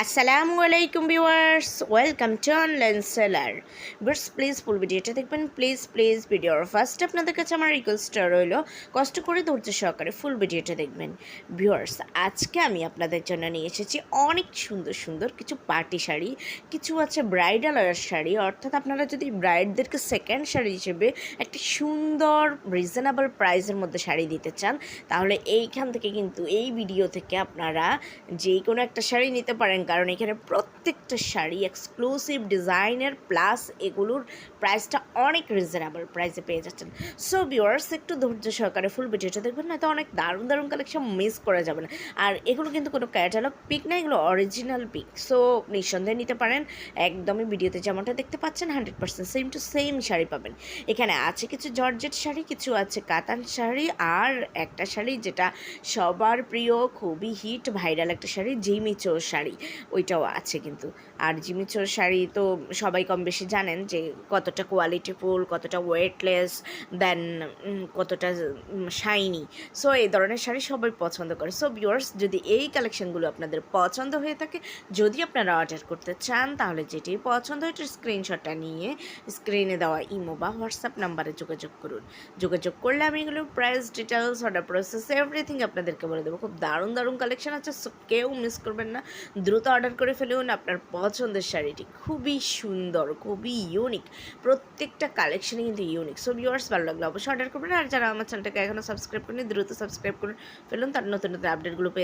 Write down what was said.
আসসালামু আলাইকুম viewers welcome to online seller bears please full ভিডিওটা দেখবেন। প্লিজ প্লিজ ভিডিওর ফার্স্ট আপনাদের কাছে আমার রিকোয়েস্টটা রইল। কষ্ট করে ধৈর্য সহকারে ফুল ভিডিওটা দেখবেন। ভিউয়ার্স আজকে আমি আপনাদের জন্য নিয়ে এসেছি অনেক সুন্দর সুন্দর কিছু পার্টি শাড়ি। কিছু আছে ব্রাইডাল শাড়ি। অর্থাৎ আপনারা যদি ব্রাইডদেরকে সেকেন্ড শাড়ি হিসেবে একটি সুন্দর রিজনেবল প্রাইসের মধ্যে শাড়ি দিতে চান, তাহলে এইখান থেকে কিন্তু এই ভিডিও থেকে আপনারা যে কোনো একটা শাড়ি নিতে পারেন। কারণ এখানে প্রত্যেকটা শাড়ি এক্সক্লুসিভ ডিজাইনের প্লাস এগুলোর প্রাইসটা অনেক রিজনেবল প্রাইসে পেয়ে যাচ্ছেন। সো ভিউয়ার্স একটু ধৈর্য সহকারে ফুল ভিডিওটা দেখবেন না তো অনেক দারুণ দারুণ কালেকশন মিস করা যাবে না আর এগুলো কিন্তু কোনো ক্যাটালগ পিক না, এগুলো অরিজিনাল পিক সো নিঃসন্দেহে নিতে পারেন, একদমই ভিডিওতে যেমনটা দেখতে পাচ্ছেন hundred percent same to same sari পাবেন। এখানে আছে কিছু জর্জেট শাড়ি, কিছু আছে কাতান শাড়ি, আর একটা শাড়ি যেটা সবার প্রিয়, খুবই হিট ভাইরাল একটা শাড়ি জিমিচোর শাড়ি, ওইটাও আছে কিন্তু। আর জিমিচোর শাড়ি তো সবাই কম বেশি জানেন যে কতটা কোয়ালিটিফুল কতটা ওয়েটলেস দেন কতটা শাইনি সো এই ধরনের শাড়ি সবাই পছন্দ করে। সো ভিউয়ার্স যদি এই কালেকশনগুলো আপনাদের পছন্দ হয়ে থাকে, যদি আপনারা অর্ডার করতে চান, তাহলে যেটি পছন্দ হয় স্ক্রিনশটটা নিয়ে স্ক্রিনে দেওয়া ইমো বা হোয়াটসঅ্যাপ নাম্বারে যোগাযোগ করুন। যোগাযোগ করলে আমি এগুলো price details order process everything আপনাদেরকে বলে দেবো। খুব দারুণ দারুণ কালেকশন আছে সো কেউ মিস করবেন না। দ্রুত অর্ডার করে ফেলুন। আপনার পছন্দের শাড়িটি। খুবই সুন্দর, খুবই ইউনিক প্রত্যেকটা কালেকশনই কিন্তু ইউনিক সো ভিউয়ার্স ভালো লাগল অবশ্যই অর্ডার করবেন। আর যারা আমার চ্যানেলটাকে এখনও সাবস্ক্রাইব করেনি দ্রুত সাবস্ক্রাইব করুন ফেলুন। তার নতুন নতুন আপডেটগুলো পেয়ে